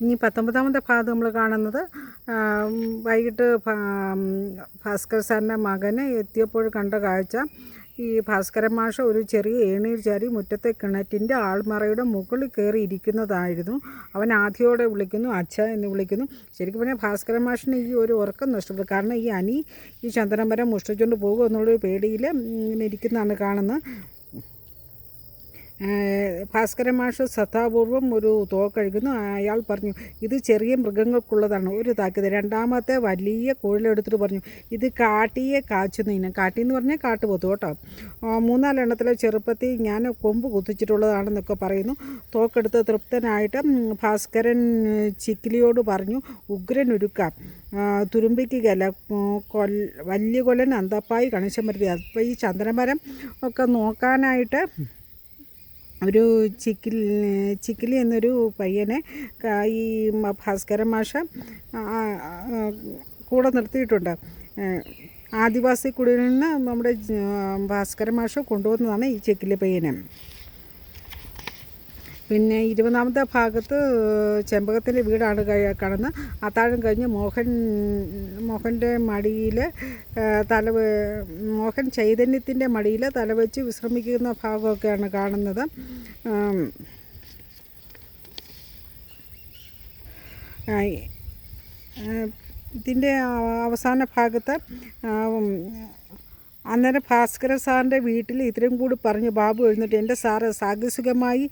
ഇനി പത്തൊമ്പതാമത്തെ ഭാഗത്ത് നമ്മൾ കാണുന്നത് വൈകിട്ട് ഭാസ്കർ സാറിന്റെ മകന് എത്തിയപ്പോൾ കണ്ട കാഴ്ച ഈ ഭാസ്കരൻ മാഷ ഒരു ചെറിയ ഏണിയിൽ ചാരി മുറ്റത്തെ കിണറ്റിന്റെ ആൾമറയുടെ മുകളിൽ കയറി ഇരിക്കുന്നതായിരുന്നു. അവൻ ആദ്യയോടെ വിളിക്കുന്നു അച്ഛ എന്ന് വിളിക്കുന്നു. ശരിക്കും പറഞ്ഞാൽ ഭാസ്കരൻ മാഷിന് ഈ ഒരു ഉറക്കം നഷ്ടപ്പെട്ടു. കാരണം ഈ അനി ഈ ചന്ദനമരം മോഷ്ടിച്ചുകൊണ്ട് പോകും എന്നുള്ളൊരു പേടിയിൽ ഇങ്ങനെ ഇരിക്കുന്നതാണ് കാണുന്നത്. ഏഹ് ഭാസ്കരൻ മാഷ് ശ്രദ്ധാപൂർവം ഒരു തോക്കഴിക്കുന്നു അയാൾ പറഞ്ഞു ഇത് ചെറിയ മൃഗങ്ങൾക്കുള്ളതാണ്. ഒരു താക്കീത്. രണ്ടാമത്തെ വലിയ കുഴലെടുത്തിട്ട് പറഞ്ഞു ഇത് കാട്ടിയെ കാച്ചുന്ന. ഇനം കാട്ടി എന്ന് പറഞ്ഞാൽ കാട്ടുപോത്തു കേട്ടോ. മൂന്നാലെണ്ണത്തിലെ ചെറുപ്പത്തിൽ ഞാൻ കൊമ്പ് കുത്തിച്ചിട്ടുള്ളതാണെന്നൊക്കെ പറയുന്നു. തോക്കെടുത്ത് തൃപ്തനായിട്ട് ഭാസ്കരൻ ചിക്കിലിയോട് പറഞ്ഞു ഉഗ്രൻ ഉരുക്കാം തുരുമ്പിക്കുകയല്ല. കൊൽ വലിയ കൊല്ലൻ അന്തപ്പായി കണശം വരുത്തി അപ്പോൾ ഈ ചന്ദ്രമരം ഒക്കെ നോക്കാനായിട്ട് ഒരു ചിക്കിൽ ചിക്കിലി എന്നൊരു പയ്യനെ ഈ ഭാസ്കര ഭാസ്കരൻ മാഷ കൂടെ നിർത്തിയിട്ടുണ്ട്. ആദിവാസി കുടിയിൽ നിന്ന് നമ്മുടെ ഭാസ്കര ഭാസ്കരൻ മാഷ കൊണ്ടുവന്നതാണ് ഈ ചിക്കിലി പയ്യനെ. പിന്നെ ഇരുപതാമത്തെ ഭാഗത്ത് ചെമ്പകത്തിന്റെ വീടാണ് കടന്ന്. അത്താഴം കഴിഞ്ഞ് മോഹൻ മോഹന്റെ മടിയിൽ തല മോഹൻ ചൈതന്യത്തിന്റെ മടിയിൽ തലവെച്ച് വിശ്രമിക്കുന്ന ഭാഗമൊക്കെയാണ് കാണുന്നത്. ഇതിന്റെ അവസാന ഭാഗത്ത് അന്നേരം ഭാസ്കര സാറിന്റെ വീട്ടിൽ ഇത്രയും കൂടി പറഞ്ഞു ബാബു എഴുന്നിട്ട് എന്റെ സാറ് സാഹസികമായി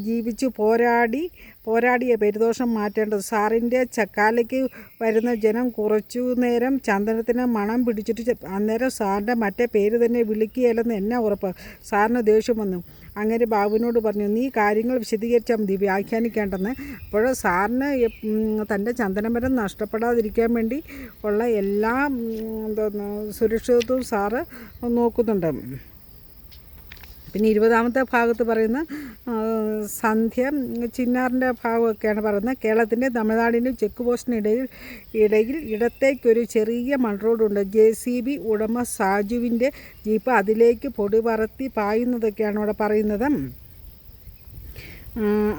ജീവിച്ചു പോരാടി പോരാടിയ പെരുദോഷം മാറ്റേണ്ടത്. സാറിന്റെ ചക്കാലയ്ക്ക് വരുന്ന ജനം കുറച്ചു നേരം ചന്ദനത്തിന് മണം പിടിച്ചിട്ട് അന്നേരം സാറിന്റെ മറ്റേ പേര് തന്നെ വിളിക്കുകയല്ലെന്ന് എന്നെ ഉറപ്പ്? സാറിന് ദേഷ്യം വന്നു. അങ്ങനെ ബാബുവിനോട് പറഞ്ഞു നീ കാര്യങ്ങൾ വിശദീകരിച്ചാൽ മതി വ്യാഖ്യാനിക്കേണ്ടെന്ന്. അപ്പോൾ സാറിന് തന്റെ ചന്ദനമരം നഷ്ടപ്പെടാതിരിക്കാൻ വേണ്ടി ഉള്ള എല്ലാ എന്തോന്ന് സുരക്ഷിതത്വവും സാറ് നോക്കുന്നുണ്ട്. പിന്നെ ഇരുപതാമത്തെ ഭാഗത്ത് പറയുന്ന സന്ധ്യ ചിന്നാറിന്റെ ഭാഗമൊക്കെയാണ് പറയുന്നത്. കേരളത്തിന്റെ തമിഴ്നാടിന്റെ ചെക്ക് പോസ്റ്റിനിടയിൽ ഇടയിൽ ഇടത്തേക്കൊരു ചെറിയ മൺ റോഡുണ്ട് ജെ സി ബി ഉടമ സാജുവിന്റെ ജീപ്പ് അതിലേക്ക് പൊടി പറത്തി പായുന്നതൊക്കെയാണ് ഇവിടെ പറയുന്നത്.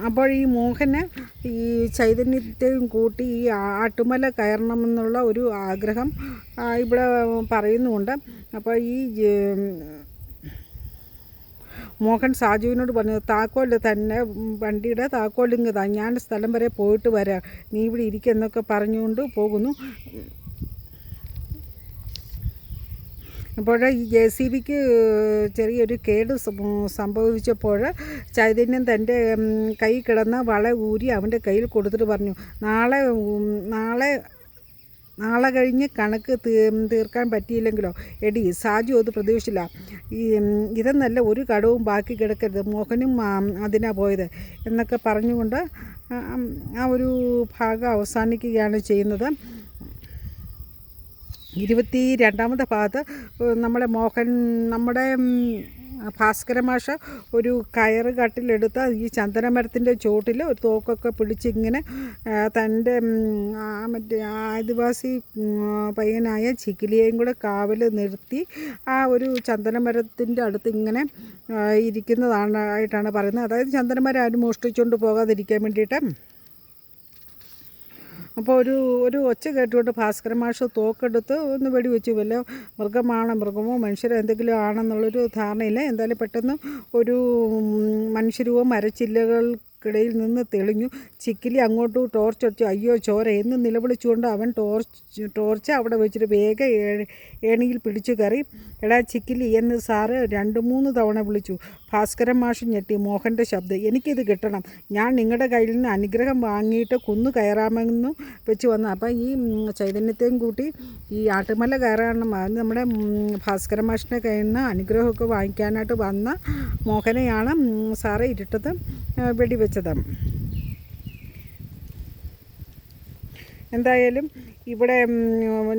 അപ്പോൾ ഈ മോഹന് ഈ ചൈതന്യത്തെയും കൂട്ടി ഈ ആട്ടുമല കയറണമെന്നുള്ള ഒരു ആഗ്രഹം ഇവിടെ പറയുന്നുമുണ്ട്. അപ്പോൾ ഈ മോഹൻ സാജുവിനോട് പറഞ്ഞു താക്കോൽ തന്നെ വണ്ടിയുടെ താക്കോൽ താ ഞാൻ സ്ഥലം വരെ പോയിട്ട് വരാം. നീ ഇവിടെ ഇരിക്കെന്നൊക്കെ പറഞ്ഞുകൊണ്ട് പോകുന്നു. അപ്പോൾ ഈ ജെ സി ബിക്ക് ചെറിയൊരു കേട് സംഭവിച്ചപ്പോൾ ചൈതന്യം തന്റെ കൈ കിടന്ന വള ഊരി അവന്റെ കയ്യിൽ കൊടുത്തിട്ട് പറഞ്ഞു നാളെ നാളെ നാളെ കഴിഞ്ഞ് കണക്ക് തീർക്കാൻ പറ്റിയില്ലെങ്കിലോ? എടി സാജു അത് പ്രതീക്ഷിച്ചില്ല. ഇതെന്നല്ല ഒരു കടവും ബാക്കി കിടക്കരുത്. മോഹനും അതിനാണ് അതിനാ പോയത്. എന്നൊക്കെ പറഞ്ഞുകൊണ്ട് ആ, ഒരു ഭാഗം അവസാനിക്കുകയാണ് ചെയ്യുന്നത്. ഇരുപത്തി രണ്ടാമത്തെ ഭാഗത്ത് ഏഹ് നമ്മുടെ മോഹൻ നമ്മുടെ ഭാസ്കര മാഷ ഒരു കയറ് കട്ടിലെടുത്ത് ഈ ചന്ദനമരത്തിന്റെ ചോട്ടിൽ ഒരു തോക്കൊക്കെ പിടിച്ചിങ്ങനെ തന്റെ മറ്റേ ആദിവാസി പയ്യനായ ചിക്കിലിയെയും കൂടെ കാവൽ നിർത്തി ആ ഒരു ചന്ദനമരത്തിന്റെ അടുത്ത് ഇങ്ങനെ ഇരിക്കുന്നതാണ് ആയിട്ടാണ് പറയുന്നത്. അതായത് ചന്ദനമരം ആരും മോഷ്ടിച്ചുകൊണ്ട് പോകാതിരിക്കാൻ വേണ്ടിയിട്ട്. അപ്പോൾ ഒരു ഒരു ഒച്ച കേട്ടുകൊണ്ട് ഭാസ്കര മാഷ് തോക്കെടുത്ത് ഒന്ന് വെടിവെച്ചു. വല്ല മൃഗമാണോ മൃഗമോ മനുഷ്യരോ എന്തെങ്കിലും ആണെന്നുള്ളൊരു ധാരണയില്ല. എന്തായാലും പെട്ടെന്ന് ഒരു മനുഷ്യരൂപം മനുഷ്യരൂപം മരച്ചില്ലകൾക്കിടയിൽ നിന്ന് തെളിഞ്ഞു. ചിക്കിലി അങ്ങോട്ട് ടോർച്ച് അടിച്ചു അയ്യോ ചോര. എന്ന് നിലവിളിച്ചുകൊണ്ട് അവൻ ടോർച്ച് ടോർച്ച് അവിടെ വെച്ചിട്ട് വേഗം ഏണിയിൽ പിടിച്ചു കയറി. എടാ ചിക്കിലി എന്ന് സാറ് രണ്ട് മൂന്ന് തവണ വിളിച്ചു. ഭാസ്കരൻ മാഷ് ഞെട്ടി. മോഹന്റെ ശബ്ദം. എനിക്കിത് കിട്ടണം. ഞാൻ നിങ്ങളുടെ കയ്യിൽ നിന്ന് അനുഗ്രഹം വാങ്ങിയിട്ട് കുന്നു കയറാമെന്ന് വെച്ച് വന്നു. അപ്പം ഈ ചൈതന്യത്തെയും കൂട്ടി ഈ ആട്ടുമല കയറാണ് നമ്മുടെ ഭാസ്കരൻ മാഷിന്റെ കയ്യിൽ നിന്ന് അനുഗ്രഹമൊക്കെ വാങ്ങിക്കാനായിട്ട് വന്ന മോഹനെയാണ് സാറ് ഇരുട്ടത്ത് ആ, വെടിവെച്ചത് എന്തായാലും ഇവിടെ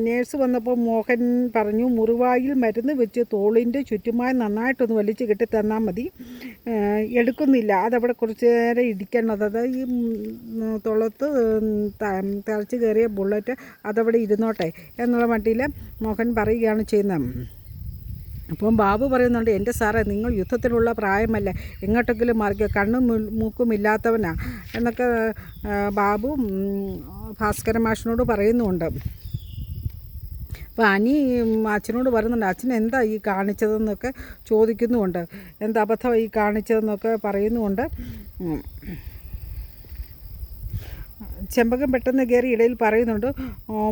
നേഴ്സ് വന്നപ്പോൾ മോഹൻ പറഞ്ഞു മുറിവായിൽ മരുന്ന് വെച്ച് തോളിന്റെ ചുറ്റുമായി നന്നായിട്ടൊന്ന് വലിച്ചു കെട്ടി തന്നാൽ മതി. എടുക്കുന്നില്ല. അതവിടെ കുറച്ച് നേരം ഇടിക്കേണ്ടത് അതായത് ഈ തുളത്ത് തറച്ച് കയറിയ ബുള്ളറ്റ് അതവിടെ ഇരുന്നോട്ടെ എന്നുള്ള മട്ടിൽ മോഹൻ പറയുകയാണ് ചെയ്യുന്നത്. അപ്പം ബാബു പറയുന്നുണ്ട് എന്റെ സാറേ നിങ്ങൾ യുദ്ധത്തിലുള്ള പ്രായമല്ല? എങ്ങോട്ടെങ്കിലും മറിക്കുക കണ്ണും മൂക്കും ഇല്ലാത്തവനാ. എന്നൊക്കെ ബാബു ഭാസ്കര മാഷിനോട് പറയുന്നുണ്ട്. അപ്പോൾ അനി അച്ഛനോട് പറയുന്നുണ്ട് അച്ഛൻ എന്താ ഈ കാണിച്ചതെന്നൊക്കെ ചോദിക്കുന്നുമുണ്ട് എന്താ അബദ്ധം ഈ കാണിച്ചതെന്നൊക്കെ പറയുന്നുമുണ്ട്. ചെമ്പകം പെട്ടെന്ന് കയറി ഇടയിൽ പറയുന്നുണ്ട്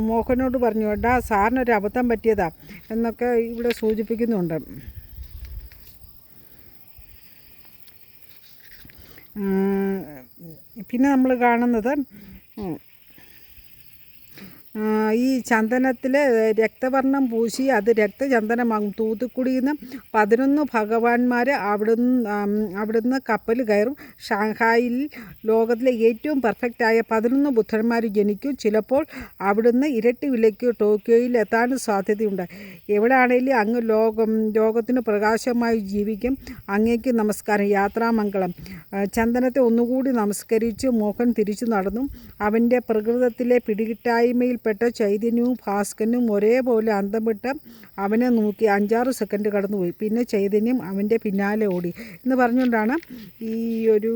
മോഹനോട് പറഞ്ഞു എടാ സാറിനൊരു അബദ്ധം പറ്റിയതാ എന്നൊക്കെ ഇവിടെ സൂചിപ്പിക്കുന്നുണ്ട്. പിന്നെ നമ്മൾ കാണുന്നത് ഈ ചന്ദനത്തിൽ രക്തവർണം പൂശി അത് രക്തചന്ദനമാകും. തൂത്തുക്കുടിയിൽ നിന്ന് പതിനൊന്ന് ഭഗവാന്മാർ അവിടുന്ന് അവിടുന്ന് കപ്പൽ കയറും. ഷാങ്ഹായിൽ ലോകത്തിലെ ഏറ്റവും പെർഫെക്റ്റായ പതിനൊന്ന് ബുദ്ധന്മാർ ജനിക്കും. ചിലപ്പോൾ അവിടുന്ന് ഇരട്ടി വിലയ്ക്ക് ടോക്കിയോയിൽ എത്താനും സാധ്യതയുണ്ട്. എവിടെയാണെങ്കിലും അങ്ങ് ലോകം ലോകത്തിന് പ്രകാശമായി ജീവിക്കും. അങ്ങേക്ക് നമസ്കാരം. യാത്രാമംഗളം. ചന്ദനത്തെ ഒന്നുകൂടി നമസ്കരിച്ച് മോഹൻ തിരിച്ചു നടന്നു. അവന്റെ പ്രകൃതത്തിലെ പിടികിട്ടായ്മയിൽപ്പെട്ട ചൈതന്യവും ഭാസ്കരനും ഒരേപോലെ അന്തം വിട്ട് അവനെ നോക്കി അഞ്ചാറ് സെക്കൻഡ് കടന്നുപോയി. പിന്നെ ചൈതന്യം അവന്റെ പിന്നാലെ ഓടി. എന്ന് പറഞ്ഞുകൊണ്ടാണ് ഈ ഒരു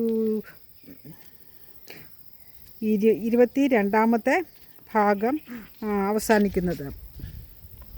ഇരു ഇരുപത്തി രണ്ടാമത്തെ ഭാഗം അവസാനിക്കുന്നത്.